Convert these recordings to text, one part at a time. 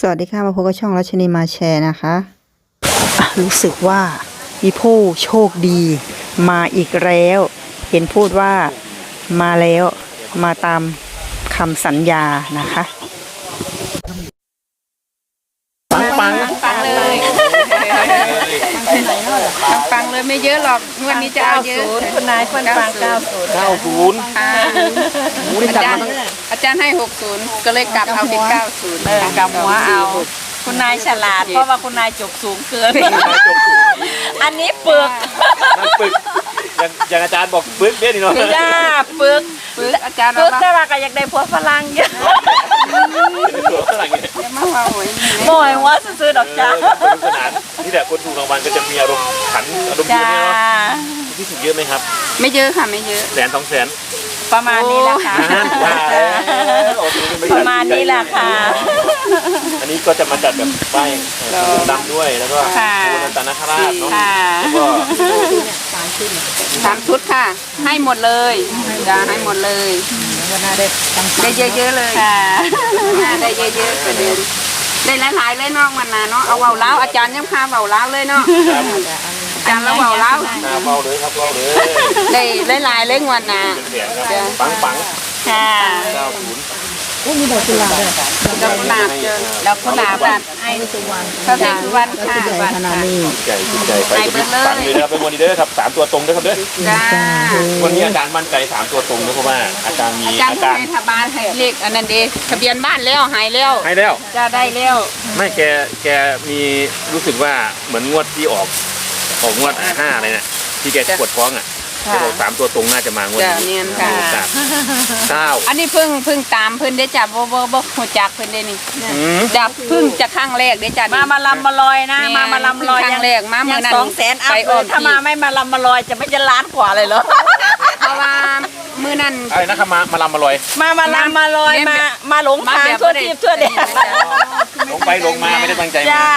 สวัสดีค่ะ มาพบกับช่องรัชนีมาแชร์นะคะอะรู้สึกว่ามีผู้โชคดีมาอีกแล้ว เห็นพูดว่ามาแล้วมาตามคำสัญญานะคะปังปังปังเลยปังเลยไม่เยอะหรอกงวดนี้จะเอาเยอะคุณนายคนปังเก้าศูนย์เก้าศูนย์ค่ะหมูได้อาจัดจารมาย์ตั้ง อาจารย์ให้หกศูนย์ก็เลยกลับเอาเป็นเก้าศูนย์เออกำหัวเอา คุณนายฉลาดเพราะว่าคุณนายจบสูงเกินจบศูนย์อันนี้ปึกนั่นปึกอย่างอย่างอาจารย์บอกปึกเนี่ยนี่เนาะจ้าปึกปึ๊กอาจารย์ปึเอากมาแต่ว่าก็อยากได้ผัวฝรั่งเยอะอะไรเงี้ยจะมาว่าหวยหน่อยว่าซื้อๆดอกจ้าสนุกสนานนี่แหละคนถูกรางวัลก็จะมีอารมณ์ขันอารมณ์เยจ้าอะเนี่ยเนาะที่ถูกเยอะไหมครับ ไม่เยอะค่ะไม่เยอะแสนสองแสนประมาณนี้แหละค่ะ ประมาณนี้แหละค่ะ อันนี้ก็จะมาจัดแบบป้ายเอ่อดำด้วยแล้วก็ค่ะโบนันตนาคราชเนาะค่ะแล้วก็สามชุดค่ะ ให้หมดเลยจะให้หมดเลยได้เยอะๆเลยค่ะได้เยอะๆประเด็นได้หลายๆเลยเนาะวันนาเนาะเอาเบาเล้าวอาจารย์ยังพาเบาเล้าวเลยเนาะอาจารย์แล้วเบาเล้าวหน้าเบาเลยครับเบาเลยได้หลายๆเลยวันนาเป็นแสนครั บปังปังค่ะเก้าศูนย์ดอกกุหลาบเจอแล้วคุณนาบัตรไอ้สุวรรณพระเทพสุวรรณค่ะขนาดนี้ใจจิตใจไปกับพี่ฝังเลยนะครับเป็นวันนี้เด้อครับสามตัวตรงเด้อครับเด้อจ้าวันนี้อาจารย์มั่นใจสามตัวตรงนะเพราะว่าอาจารย์มีอาจารย์อาผู้การให้ทบานให้เลขอันนั้นเดีทะเบียนบ้านแล้วหายแล้วให้แล้วจะได้แล้วไม่แกแกมีรู้สึกว่าเหมือนงวดที่ออกออกงวดห้าอะไรเนี่ยที่แกปวดท้องอะ แกบอกสามตัวตรงน่าจะมางวดจะนี้เนียนมีค่ะโอกาสเก้าอันนี้เพิ่งเพิ่งตามเพิ่นได้จับบ่บ่บ่หัวจักเพิ่นได้นี่อืม จับเพิ่งจะครั้งแรกได้จับมามาลำมาลอยนะมามาลำมาลอยครั้งแรกมาเมื่อนั้นสองแสนอัพไปเลอ้อยม ถ้ามาไม่มาลำมาลอยจะไม่จะล้านกว่าเลยเหรอ เพราะว่ามื้อนั้น อะไรนะครับมามาลำมาลอย มามาลำมาลอยเนี่ยมามาหลงทางมาแบบทั่วทิพย์ทั่วแดนลง ไปลงมาไม่ได้ตั้งใจมาจ้า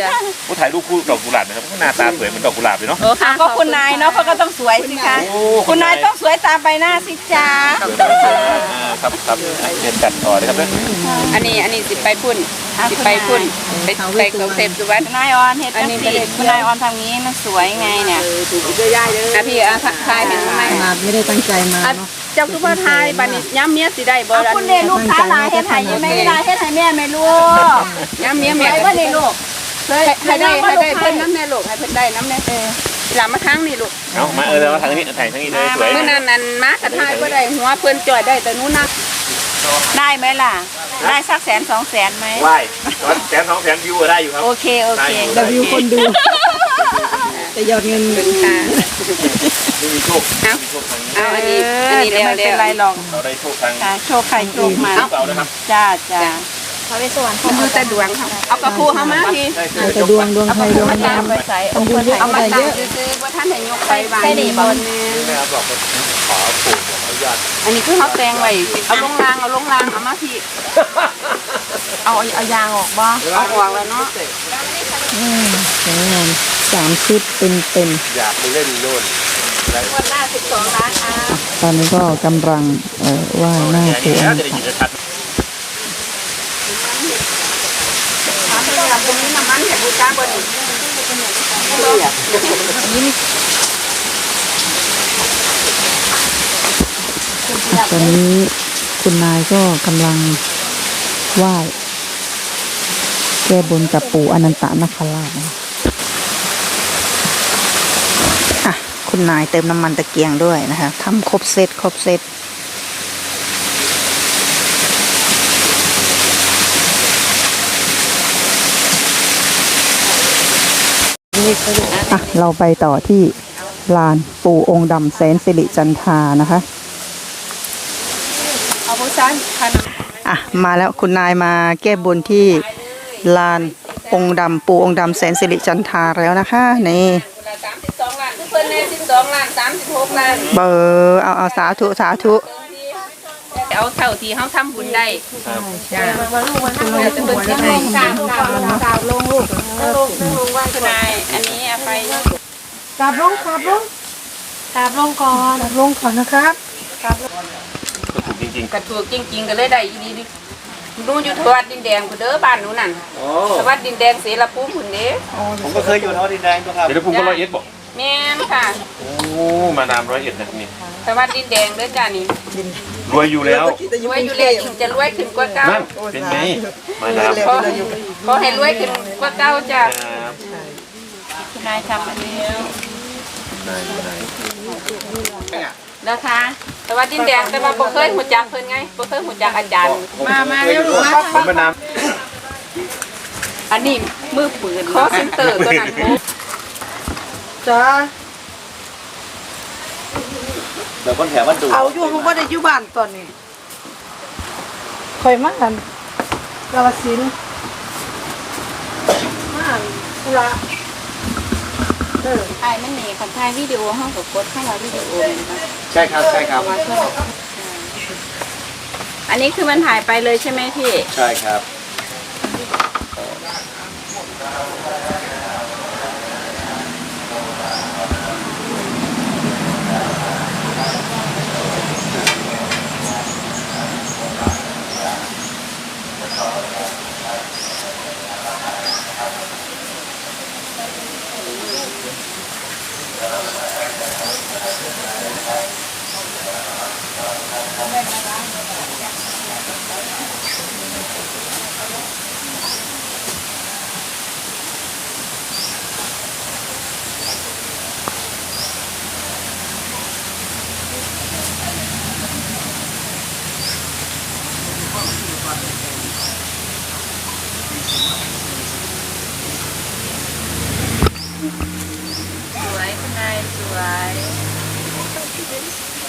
จ้ะผู้ถ่ายรูปคู่ดอกกุหลาบนะครับหน้าตาสวยเหมือนดอกกุหลาบเลยเนาะโอ้ค่ะก็คุณนายเนาะเขาก็ต้องสวยสิคะ โอ้คุณนายต้องสวยตามใบหน้าสิจ้าอ่าครับครับเรียนจัดต่อเลยครับเด้ออันนี้อันนี้สิไปพุ่น สิไปพุ่นไปไปกับเทพสุวรรณ คุณนายออนเฮ็ดอัจันงนี้สิไม่ได้คุณนายออนทำงี้มันสวยไงเนี่ยอะพี่อะทักทายเป็นทำไมไม่ได้ตั้งใจมาอะเจ้าคือว่าทายบัดนี้ย้ำเมียสิได้บ่เอาล่ะคุณเดลูกสาวหลายเฮ็ดให้ยังไม่ได้เฮ็ดให้แม่ไม่รู้ย้ำเมียเมียไอ้ว่านี่ลูกให้ให้ได้ให้ได้เพิ่นน้ำแน่ลูกให้เพิ่นได้น้ำแน่เออหลามาทางนี่ลูกเอามาเออแล้วมาทางนี้ถ่ายทางนี้เลยสวยเมื่อนั้นนั่นมากระทายบ่ได้หัวเพิ่นจ่อยได้แต่หนู้นนะได้ไหมล่ะ ได้สักแสนสองแสนไหมไหว้ตอนแสนสองแสนวิวก็ได้อยู่ครับ โอเค โอเค ได้อยู่วิวคนดู แต่ยอดเงินค่ะไม่มีโชคเอามีโชคทางนี้เอาอันนี้อันนี้เดี๋ยวแล้วไม่เป็นแล้วไรหรอกเราได้โชคทางค่ะโชคใครโชคมันเก่านะครับจ้าจ้ามือแต่ดวงค่ะเอากระพูเฮามาพี่ได้เอาแต่ดวงดวงใครดวงมามันตามไปใส่เอาคนไทยเอามาได้ตั้เยงอะซื้อๆบ่ทันได้ยกไปวางใช่ดิบ่บนนี้ไม่ครับบอกว่าขอปู่ขออนุญาตอันนี้คือเฮาแปลงไว้เอาลงรางเอาลงรางเอามาพี่เอาเอายางออกบ่เอาออกแล้วเนาะสวยงามสามชุดเต็มเต็มอยากไปเล่นโน่นแล้ววันหน้า12ล้านอะๆตอนนี้ก็กำลังเอ่อไหว้หน้าแค่ปู่นี้อแล้วงจะได้ยินชัดถามเพิ่นว่าตรงนี้น้ำมันให้บูชาบ่นี่ตอนนี้คุณนายก็กำลังไหว้แก้บนกับปู่อนันตนาคราชนะคะอะ คุณนายเติมน้ำมันตะเกียงด้วยนะคะทำครบเซตครบเซตอะเราไปต่อที่ลานปู่องค์ดำแสนสิริจันทานะคะเอาบูชาค่ะอะมาแล้วคุณนายมาแก้บนที่ลานองค์ดำปู่องค์ดำแสนสิริจันทาแล้วนะคะนี่ 32ล้านคือเพิ่นแน่12ล้าน36ล้านเบอร์เอาเอาสาธุสาธุเอาเท่าที่เฮาทำบุญได้ครับจ้าแล้วจะเพิ่นสิให้กราบกราบกราบลงลูกลูกลงว่าคุณนายอันนี้เอาไปกราบลงกราบลงกราบลงก่อนกราบลงก่อนนะครับก็ถูกจริงกระถูกจริง ๆ ก็เลยได้อีดีดิดูอยู่ทวัดดินแดงคุณเด้อบ้านหนูนั่นโอ้ทวัดดินแดงเสรภูมิคุณเด้ผมก็เคยอยู่ทอดดินแดงตัวครับเดี๋ยวผมก็ร้อยเอ็ดบอก แม่นค่ะ โอ้มานามร้อยเอ็ดนะนี่ทวัดดินแดงเด้อจ้านี่รวยอยู่แล้วรวยอยู่แล้วยิ่งจะรวยขึ้นกว่าเก่านั่นเป็นไงมานามขอขอให้รวยขึ้นกว่าเก่าจ้าครับคุณนายทำอันนี้นายนายนะคะทวัดดินแดงแต่ว่าบ่เคยหูจักเพิ่นไงบ่เคยหูจักอาจารย์ มามาเร็วลูกมาผมมานามอันนี้มือปืนคอเซ็นเตอร์ตัวนั้นโอ้ จ้าเดี๋ยวคนแถวบ้านดูเอาอยู่เขาบ่ได้อยู่บ้านตอนนี้คอยมากันกาลสินธุ์มาธุระเออไอ้มันหนีคันถ่ายวิดีโอห้องกับกดเข้ามาวิดีโอเลยนะใช่ครับใช่ครับอันนี้คือมันถ่ายไปเลยใช่ไหมพี่ ใช่ครับ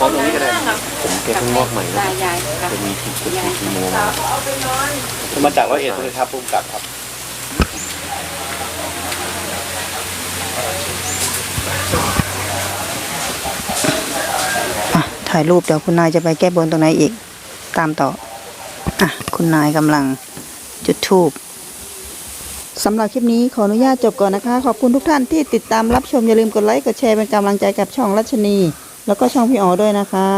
ตรงนี้ก็ได้ผมแกเพิ่งมอบใหม่นะตายายค่ะจะมีทีมทีมทีมโมมามาจากร้อยเอ็ดเลยครับพุ่มกับครับ ถ่ายรูปเดี๋ยวคุณนายจะไปแก้บนตรงไหนอีก ตามต่อ อะ คุณนายกำลังจุดธูปสำหรับคลิปนี้ขออนุญาตจบก่อนนะคะ ขอบคุณทุกท่านที่ติดตามรับชมอย่าลืมกดไลค์กดแชร์เป็นกำลังใจกับช่องรัชนี แล้วก็ช่องพี่อ๋อด้วยนะคะ